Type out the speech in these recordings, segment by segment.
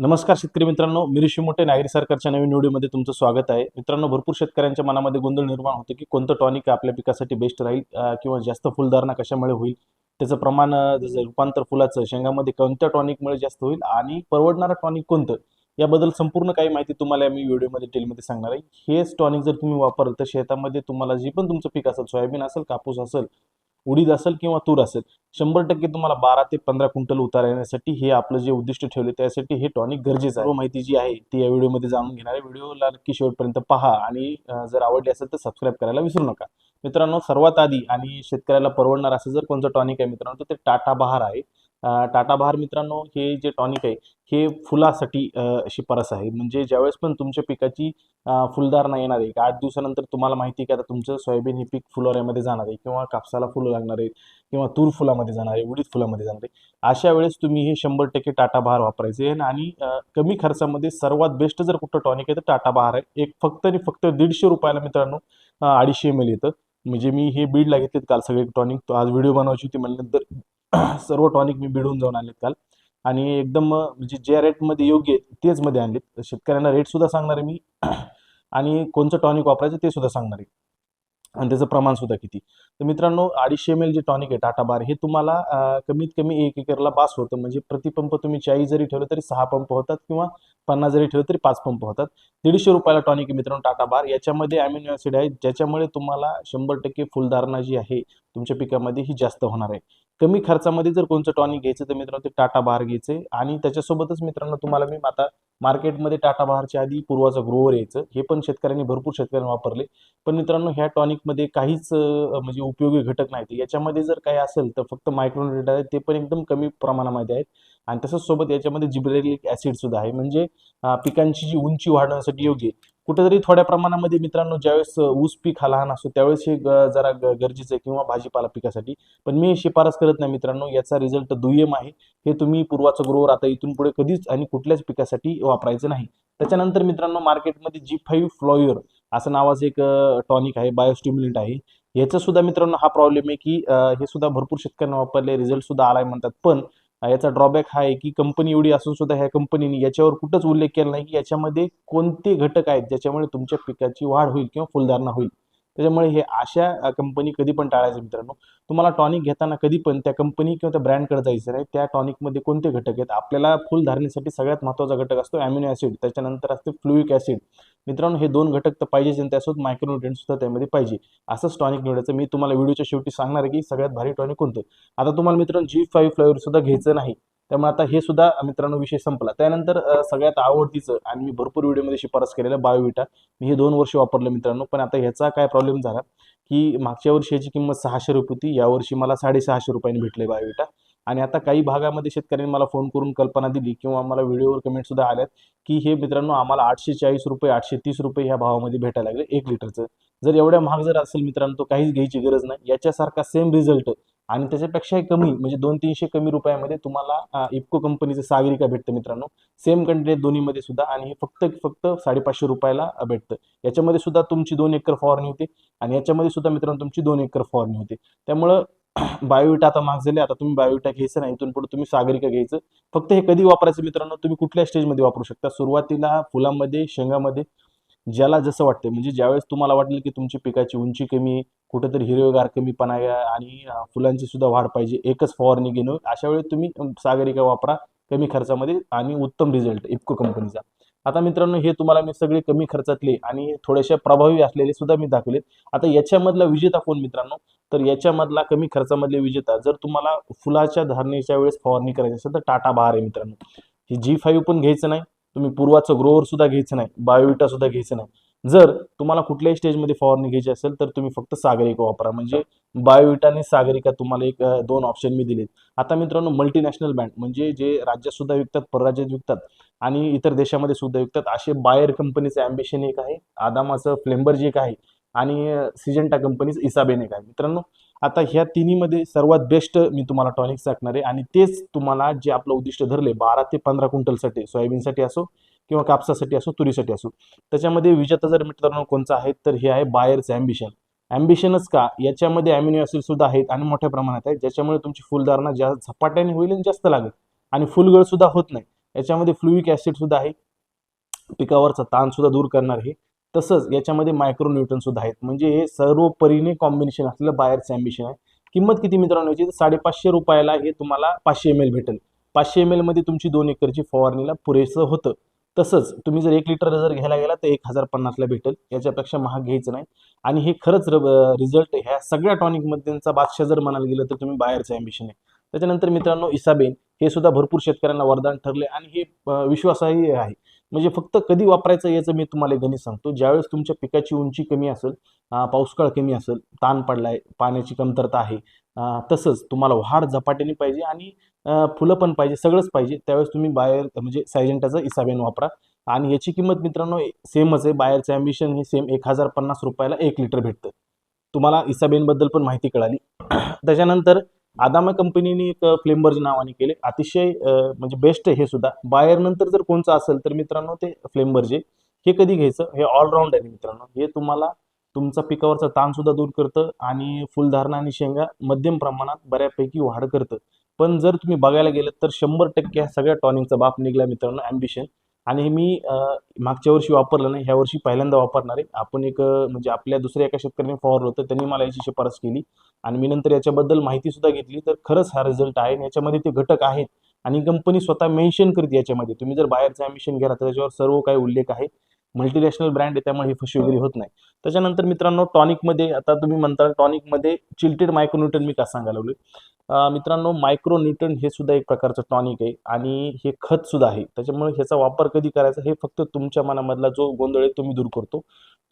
नमस्कार शेतकरी मित्रांनो मी ऋषी मोठे नागरी सरकारच्या नवीन व्हिडिओमध्ये तुमचं स्वागत आहे. मित्रांनो भरपूर शेतकऱ्यांच्या मनामध्ये गोंधळ निर्माण होतो की कोणतं टॉनिक आपल्या पिकासाठी बेस्ट राहील किंवा जास्त फुलधारणा कशामुळे होईल? त्याचं प्रमाण जसं रूपांतर फुलाचं शेंगामध्ये कोणत्या टॉनिकमुळे जास्त होईल आणि परवडणारं टॉनिक कोणतं? याबद्दल संपूर्ण काही माहिती तुम्हाला मी व्हिडिओमध्ये डिटेलमध्ये सांगणार आहे. हेच टॉनिक जर तुम्ही वापरलं तर शेतामध्ये तुम्हाला जी पण तुमचं पीक असेल सोयाबीन असेल कापूस असेल उडीद असेल किंवा तूर असेल शंभर टक्के तुम्हाला बारा ते पंधरा क्विंटल उतार येण्यासाठी हे आपलं जे उद्दिष्ट ठेवले त्यासाठी हे टॉनिक गरजेचं आहे. माहिती जी आहे ती या व्हिडिओमध्ये जाणून घेणार आहे. व्हिडिओला नक्की शेवटपर्यंत पहा आणि जर आवडली असेल तर सबस्क्राईब करायला विसरू नका. मित्रांनो सर्वात आधी आणि शेतकऱ्याला परवडणार असं जर कोणतं टॉनिक आहे मित्रांनो तर ते टाटा बहार आहे. टाटा बहार मित्रांनो हे जे टॉनिक आहे हे फुलासाठी शिफारस आहे. म्हणजे ज्यावेळेस पण तुमच्या पिकाची अं, फुलधारणा येणार आहे आठ दिवसानंतर तुम्हाला माहिती आहे की आता तुमचं सोयाबीन हे पीक फुलोऱ्यामध्ये जाणार आहे किंवा कापसाला फुलं लागणार आहे किंवा तूर फुलामध्ये जाणार आहे उडीद फुलामध्ये जाणार आहे. अशा वेळेस तुम्ही हे शंभर टक्के टाटा बहार वापरायचे आणि कमी खर्चामध्ये सर्वात बेस्ट जर कुठं टॉनिक आहे तर टाटा बहार आहे. एक फक्त आणि फक्त दीडशे रुपयाला मित्रांनो अडीचशे एम एल येतं. म्हणजे मी हे बीडला घेतलेत काल सगळे टॉनिक. आज व्हिडिओ बनवायची होती म्हणल्यानंतर सर्व टॉनिक मी भिडून जाऊन आणलेत काल. आणि एकदम म्हणजे ज्या रेटमध्ये योग्य आहे तेच मध्ये आणलेत. शेतकऱ्यांना रेट सुद्धा सांगणार आहे मी. आणि कोणचं टॉनिक वापरायचं ते सुद्धा सांगणार आहे. आणि त्याचं प्रमाण सुद्धा किती. तर मित्रांनो अडीचशे एम एल जे टॉनिक आहे टाटा बार हे तुम्हाला कमीत कमी एक एकरला बास होतं. म्हणजे प्रतिपंप तुम्ही चाळीस जरी ठेवलं तरी सहा पंप होतात किंवा पन्नास जरी ठेवलं तरी पाच पंप होतात. दीडशे रुपयाला टॉनिक आहे मित्रांनो टाटा बार. याच्यामध्ये अमिनो ॲसिड आहे ज्याच्यामुळे तुम्हाला शंभर टक्के फुलधारणा जी आहे तुमच्या पिकामध्ये ही जास्त होणार आहे. कमी खर्चामध्ये जर कोणतं टॉनिक घ्यायचं तर मित्रांनो ते टाटा बहार घ्यायचे. आणि त्याच्यासोबतच मित्रांनो तुम्हाला मी आता मार्केटमध्ये टाटा बहारच्या आधी पूर्वाचा ग्रोवर यायचं. हे पण शेतकऱ्यांनी भरपूर शेतकऱ्यांनी वापरले. पण मित्रांनो ह्या टॉनिकमध्ये काहीच म्हणजे उपयोगी घटक नाहीत. याच्यामध्ये जर काही असेल तर फक्त मायक्रोन्युट्रेट आहे ते पण एकदम कमी प्रमाणामध्ये आहेत. आणि तसंच सोबत याच्यामध्ये जिब्रेलिक ॲसिड सुद्धा आहे. म्हणजे पिकांची जी उंची वाढवण्यासाठी योग्य आहे. कुठेतरी थोड्या प्रमाणामध्ये मित्रांनो ज्यावेळेस ऊस पीक हा लहान असतो त्यावेळेस हे जरा ग- गरजेचं आहे किंवा भाजीपाला पिकासाठी. पण मी शिफारस करत नाही मित्रांनो याचा रिझल्ट दुय्यम आहे. हे तुम्ही पूर्वाचं ग्रोवर आता इथून पुढे कधीच आणि कुठल्याच पिकासाठी वापरायचं नाही. त्याच्यानंतर मित्रांनो मार्केटमध्ये जी फाईव्ह फ्लॉयर असं नावाचं एक टॉनिक आहे बायोस्टिम्युलंट आहे. याचा सुद्धा मित्रांनो हा प्रॉब्लेम आहे की हे सुद्धा भरपूर शेतकऱ्यांना वापरले रिझल्ट सुद्धा आलाय म्हणतात. पण याचा ड्रॉबॅक हा आहे की कंपनी एवढी असून सुद्धा ह्या कंपनीने याच्यावर कुठंच उल्लेख केला नाही की याच्यामध्ये कोणते घटक आहेत ज्याच्यामुळे तुमच्या पिकाची वाढ होईल किंवा फुलधारणा होईल. त्याच्यामुळे हे अशा कंपनी कधी पण टाळायचं मित्रांनो. तुम्हाला टॉनिक घेताना कधी पण त्या कंपनी किंवा त्या ब्रँडकडे जायचं नाही. त्या टॉनिकमध्ये कोणते घटक आहेत? आपल्याला फुल धारणेसाठी सगळ्यात महत्त्वाचा घटक असतो ॲम्युनो ॲसिड त्याच्यानंतर असते फ्लुईक ॲसिड मित्रांनो हे दोन घटक तर पाहिजेच आणि त्यासोबत मायक्रोन्युट्रिएंट सुद्धा त्यामध्ये पाहिजे. असंच टॉनिक निवडायचं. मी तुम्हाला व्हिडिओच्या शेवटी सांगणार आहे की सगळ्यात भारी टॉनिक कोणतं? आता तुम्हाला मित्रांनो जी फाईव्ह फ्लेवर सुद्धा घ्यायचं नाही. त्यामुळे आता हे सुद्धा मित्रांनो विषय संपला. त्यानंतर सगळ्यात आवडतीचं आणि मी भरपूर व्हिडिओमध्ये शिफारस केलेलं बायोविटा. मी हे दोन वर्ष वापरलं मित्रांनो पण आता ह्याचा काय प्रॉब्लेम झाला की मागच्या वर्षी याची किंमत सहाशे रुपये होती यावर्षी मला साडेसहाशे रुपयांनी भेटले बायोविटा. आणि आता काही भागामध्ये शेतकऱ्यांनी मला फोन करून कल्पना दिली किंवा मला व्हिडिओवर कमेंट सुद्धा आल्यात की हे मित्रांनो आम्हाला आठशे चाळीस रुपये आठशे तीस रुपये ह्या भावामध्ये भेटायला लागले एक लिटरचं. जर एवढ्या महाग जर असेल मित्रांनो तो काहीच घ्यायची गरज नाही. याच्यासारखा सेम रिझल्ट आणि त्याच्यापेक्षाही कमी म्हणजे दोन तीनशे कमी रुपयामध्ये तुम्हाला इफ्को कंपनीचं सागरिका भेटतं मित्रांनो. सेम कंटेंट दोन्हीमध्ये सुद्धा आणि हे फक्त फक्त साडेपाचशे रुपयाला भेटतं. याच्यामध्ये सुद्धा तुमची दोन एकर फवारणी होते आणि याच्यामध्ये सुद्धा मित्रांनो तुमची दोन एकर फवारणी होते. त्यामुळं बायोविटा आता महाग झाले आता तुम्ही बायोविटा घ्यायचं नाही इथून पुढे तुम्ही सागरिका घ्यायचं. फक्त हे कधी वापरायचं मित्रांनो तुम्ही कुठल्या स्टेजमध्ये वापरू शकता? सुरुवातीला फुलामध्ये शेंगामध्ये ज्याला जसं वाटतं म्हणजे ज्यावेळेस तुम्हाला वाटेल की तुमची पिकाची उंची कमी कुठेतरी हिरवेगार कमीपणा आहे आणि फुलांची सुद्धा वाढ पाहिजे एकच फवारणी घेणं अशा वेळी तुम्ही सागरिका वापरा कमी खर्चामध्ये आणि उत्तम रिझल्ट इफको कंपनीचा. आता मित्रांनो हे तुम्हाला मी सगळे कमी खर्चातले आणि थोडेसे प्रभावी असलेले सुद्धा मी दाखवलेत. आता याच्यामधला विजेता कोण मित्रांनो? तर याच्यामधला कमी खर्चामधले विजेता जर तुम्हाला फुलाच्या धारणेच्या वेळेस फवारणी करायची असेल तर टाटा बहार आहे मित्रांनो. हे जी फाईव्ह पण घ्यायचं नाही. तुम्ही पूर्वाचं ग्रोवर सुद्धा घ्यायचं नाही बायोविटा सुद्धा घ्यायचं नाही. जर तुम्हाला कुठल्याही स्टेजमध्ये फवारणी घ्यायची असेल तर तुम्ही फक्त सागरिका वापरा. म्हणजे बायोविटा आणि सागरिका तुम्हाला एक दोन ऑप्शन मी दिलेत. आता मित्रांनो मल्टीनॅशनल बँड म्हणजे जे राज्यात सुद्धा विकतात परराज्यात विकतात आणि इतर देशामध्ये सुद्धा विकतात असे बायर कंपनीचं अँबिशन एक आहे. आदामाचं फ्लेंबरजी एक आहे आणि सिजंटा कंपनीचं इसाबेन एक आहे. मित्रांनो आता ह्या तिन्हीमध्ये सर्वात बेस्ट मी तुम्हाला टॉनिक सांगणार आहे. आणि तेच तुम्हाला जे आपलं उद्दिष्ट धरले बारा ते पंधरा क्विंटलसाठी सोयाबीनसाठी असो किंवा कापसासाठी असो तुरीसाठी असो. त्याच्यामध्ये विजेता जर मित्रांनो कोणचा आहे तर हे आहे बायरचं ॲम्बिशन ॲम्बिशनच का? याच्यामध्ये ॲम्युनो ॲसिड सुद्धा आहेत आणि मोठ्या प्रमाणात आहेत. ज्याच्यामुळे तुमची फुलधारणा जास्त झपाट्याने होईल आणि जास्त लागेल. आणि फुलगळ सुद्धा होत नाही. याच्यामध्ये फ्लुईक ॲसिड सुद्धा आहे. पिकावरचा ताण सुद्धा दूर करणार आहे. तसंच याच्यामध्ये मायक्रोन्यूटन सुद्धा आहेत. म्हणजे हे सर्व परीने कॉम्बिनेशन असलेलं बाहेरचं ॲम्बिशन आहे. किंमत किती मित्रांनो याची? साडेपाचशे रुपयाला हे तुम्हाला पाचशे एम एल भेटेल. पाचशे एम एलमध्ये तुमची दोन एकरची फवारणीला पुरेसं होतं. तसंच तुम्ही जर एक लिटर जर घ्यायला गेला तर एक हजार पन्नासला भेटेल. याच्यापेक्षा महाग घ्यायचं नाही. आणि हे खरंच रिझल्ट ह्या सगळ्या टॉनिकमध्येचा बादशाह जर म्हणायला गेलं तर तुम्ही बाहेरचं ॲम्बिशन आहे. त्याच्यानंतर मित्रांनो इसाबेन. हे सुद्धा भरपूर शेतकऱ्यांना वरदान ठरले आणि हे विश्वासही विश्वासाही आहे. म्हणजे फक्त कधी वापरायचं याचं मी तुम्हाला गणित सांगतो. ज्यावेळेस तुमच्या पिकाची उंची कमी असेल पाऊसकाळ कमी असेल ताण पडलाय पाण्याची कमतरता आहे तसंच तुम्हाला वाढ झपाट्याने पाहिजे आणि फुलं पण पाहिजे सगळंच पाहिजे त्यावेळेस तुम्ही बाहेर म्हणजे सायजेंटाचा इसाबेन वापरा. आणि याची किंमत मित्रांनो सेमच आहे. बाहेरचं ॲम्बिशन हे सेम एक हजार पन्नास रुपयाला एक लिटर भेटतं. तुम्हाला इसाबेनबद्दल पण माहिती कळाली. त्याच्यानंतर आदामा कंपनीने एक फ्लेमबर्ज नावाने केले. अतिशय म्हणजे बेस्ट आहे हे सुद्धा. बाहेर नंतर जर कोणचं असेल तर मित्रांनो ते फ्लेमबर्ज हे कधी घ्यायचं? हे ऑलराऊंड आहे मित्रांनो. हे तुम्हाला तुमचा पिकावरचा ताण सुद्धा दूर करतं आणि फुलधारणा आणि शेंगा मध्यम प्रमाणात बऱ्यापैकी वाढ करतं. पण जर तुम्ही बघायला गेलं तर शंभर टक्के ह्या सगळ्या टॉनिकचा बाप निघला मित्रांनो ॲम्बिशन आणि हे मी मागच्या वर्षी वापरलं नाही ह्या वर्षी पहिल्यांदा वापरणार आहे. आपण एक म्हणजे आपल्या दुसऱ्या एका शेतकऱ्याने फॉर होतं त्यांनी मला याची शिफारस केली आणि मी नंतर याच्याबद्दल माहितीसुद्धा घेतली. तर खरंच हा रिझल्ट आहे आणि याच्यामध्ये ते घटक आहेत आणि कंपनी स्वतः मेन्शन करते याच्यामध्ये. तुम्ही जर बाहेरचं ॲम्बिशन घ्याला तर त्याच्यावर सर्व काही उल्लेख आहे. मल्टीनॅशनल ब्रँड आहे त्यामुळे ही वगैरे होत नाही. त्याच्यानंतर मित्रांनो टॉनिकमध्ये आता तुम्ही म्हणता टॉनिकमध्ये चिल्टेड मायक्रोन्यूटन मी का सांगायला लावलं मित्रांनो मायक्रो न्यूटन हे सुद्धा एक प्रकारचं टॉनिक आहे आणि हे खत सुद्धा आहे. त्याच्यामुळे ह्याचा वापर कधी करायचा हे फक्त तुमच्या मनामधला जो गोंधळ आहे तुम्ही दूर करतो.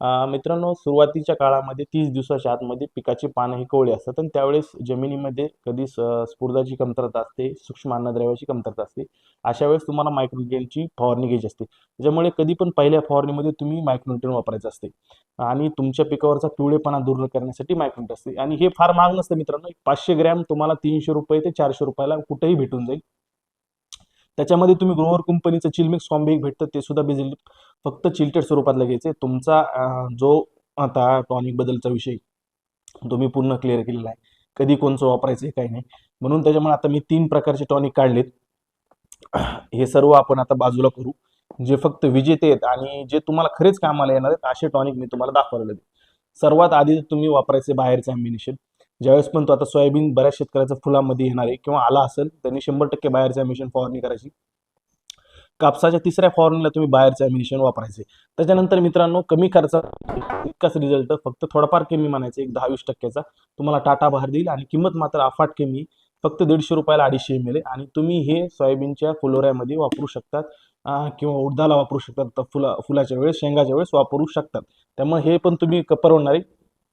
मित्रांनो सुरुवातीच्या काळामध्ये तीस दिवसाच्या आतमध्ये पिकाची पानं ही कोवळी असतात आणि त्यावेळेस जमिनीमध्ये कधी स- स्फुरदाची कमतरता असते सूक्ष्म अन्नद्रव्याची कमतरता असते. अशा वेळेस तुम्हाला मायक्रोन्युट्रियनची फवारणी घ्यायची असते. त्याच्यामुळे कधी पण पहिल्या फवारणीमध्ये तुम्ही मायक्रोन्युट्रियन वापरायचं असते. आणि तुमच्या पिकावरचा पिवळेपणा दूर करण्यासाठी मायक्रोन्यूटन असते. आणि हे फार महाग नसतं मित्रांनो. एक पाचशे ग्रॅम तुम्हाला तीनशे रुपये ते चारशे रुपयाला कुठेही भेटून जाईल. त्याच्यामध्ये तुम्ही ग्रोवर कंपनीचं चिलमिक्स कॉम्बी एक भेटतं ते सुद्धा बिझिल फक्त चिल्टेड स्वरूपातलं घ्यायचं तुमचा जो आता टॉनिक बदलचा विषय तुम्ही पूर्ण क्लिअर केलेला आहे. कधी कोणचं वापरायचं आहे काही नाही. म्हणून त्याच्यामुळे आता मी तीन प्रकारचे टॉनिक काढलेत. हे सर्व आपण आता बाजूला करू. जे फक्त विजेते आहेत आणि जे तुम्हाला खरेच कामाला येणार आहेत असे टॉनिक मी तुम्हाला दाखवलेले आहेत. सर्वात आधी तुम्ही वापरायचे बाहेरचे ॲम्बिनेशन ज्यावेळेस पण तो आता सोयाबीन बऱ्याच शेतकऱ्याचा फुलामध्ये येणार आहे किंवा आला असेल त्यांनी शंभर टक्के बाहेरचं ॲम्बिनेशन फवारणी करायची. कापसाच्या तिसऱ्या फवारणीला तुम्ही बाहेरचं ॲमिनेशन वापरायचे. त्याच्यानंतर मित्रांनो कमी खर्चात इतकाच रिझल्ट फक्त थोडाफार कमी म्हणायचं एक दहा वीस टक्क्याचा. तुम्हाला टाटा बाहेर देईल आणि किंमत मात्र अफाट कमी फक्त दीडशे रुपयाला अडीचशे एम एल आहे. आणि तुम्ही हे सोयाबीनच्या फुलोऱ्यामध्ये वापरू शकतात किंवा उडदाला वापरू शकतात तर फुला फुलाच्या वेळेस शेंगाच्या वेळेस वापरू शकतात. त्यामुळे हे पण तुम्ही परवडणारे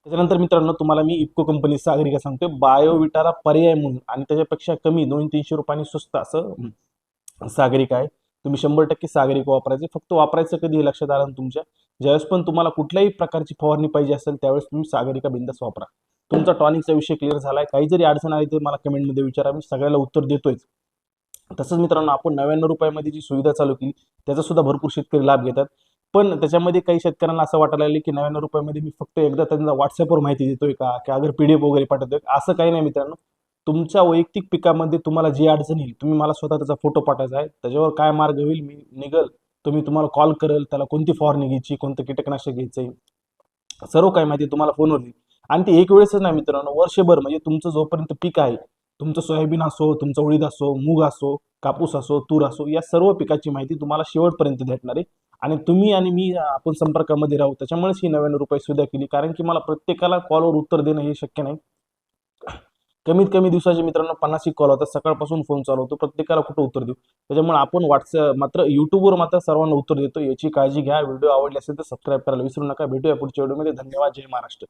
त्याच्यानंतर मित्रांनो तुम्हाला मी इप्को कंपनीचा सागरिका सांगतोय. बायोविटाला पर्याय म्हणून आणि त्याच्यापेक्षा कमी दोन तीनशे रुपयांनी स्वस्त असं सागरिका आहे. तुम्ही शंभर टक्के सागरिका वापरायचे. फक्त वापरायचं कधी हे लक्षात आलं तुमच्या? ज्यावेळेस पण तुम्हाला कुठल्याही प्रकारची फवारणी पाहिजे असेल त्यावेळेस तुम्ही सागरिका बिंदास वापरा. तुमचा टॉनिकचा विषय क्लिअर झाला आहे काही जरी अडचण आली तर मला कमेंटमध्ये विचारा. मी सगळ्याला उत्तर देतोयच. तसंच मित्रांनो आपण नव्याण्णव रुपयामध्ये जी सुविधा चालू केली त्याचा सुद्धा भरपूर शेतकरी लाभ घेतात. पण त्याच्यामध्ये काही शेतकऱ्यांना असं वाटायला लागले की नव्याण्णव रुपयामध्ये मी फक्त एकदा त्यांना व्हॉट्सअपवर माहिती देतोय का? की अगर पी डी एफ वगैरे पाठवतोय. असं काही नाही मित्रांनो. तुमच्या वैयक्तिक पिकामध्ये तुम्हाला जी अडचण येईल तुम्ही मला स्वतः त्याचा फोटो पाठवायचा आहे. त्याच्यावर काय मार्ग होईल मी निघल. तुम्ही तुम्हाला कॉल करेल त्याला कोणती फवारणी घ्यायची कोणतं कीटकनाशक घ्यायचं सर्व काय माहिती तुम्हाला फोनवर येईल. आणि ते एक वेळेसच नाही मित्रांनो वर्षभर म्हणजे तुमचं जोपर्यंत पीक आहे तुमचं सोयाबीन असो तुमचं उडीद असो मूग असो कापूस असो तूर असो या सर्व पिकाची माहिती तुम्हाला शेवटपर्यंत भेटणार आहे. आणि तुम्ही आणि मी आपण संपर्कामध्ये राहू. त्याच्यामुळेच ही नव्याण्णव रुपये सुविधा केली. कारण की मला प्रत्येकाला कॉलवर उत्तर देणं हे शक्य नाही. कमीत कमी दिवसाचे मित्रांनो पन्नास कॉल होतात. सकाळपासून फोन चालू होतो. प्रत्येकाला कुठं उत्तर देऊ? त्याच्यामुळे आपण व्हॉट्सअप मात्र युट्यूबवर मात्र सर्वांना उत्तर देतो. याची काळजी घ्या. व्हिडिओ आवडले असेल तर सबस्क्राईब करायला विसरू नका. भेटूया पुढच्या व्हिडिओमध्ये धन्यवाद. जय महाराष्ट्र.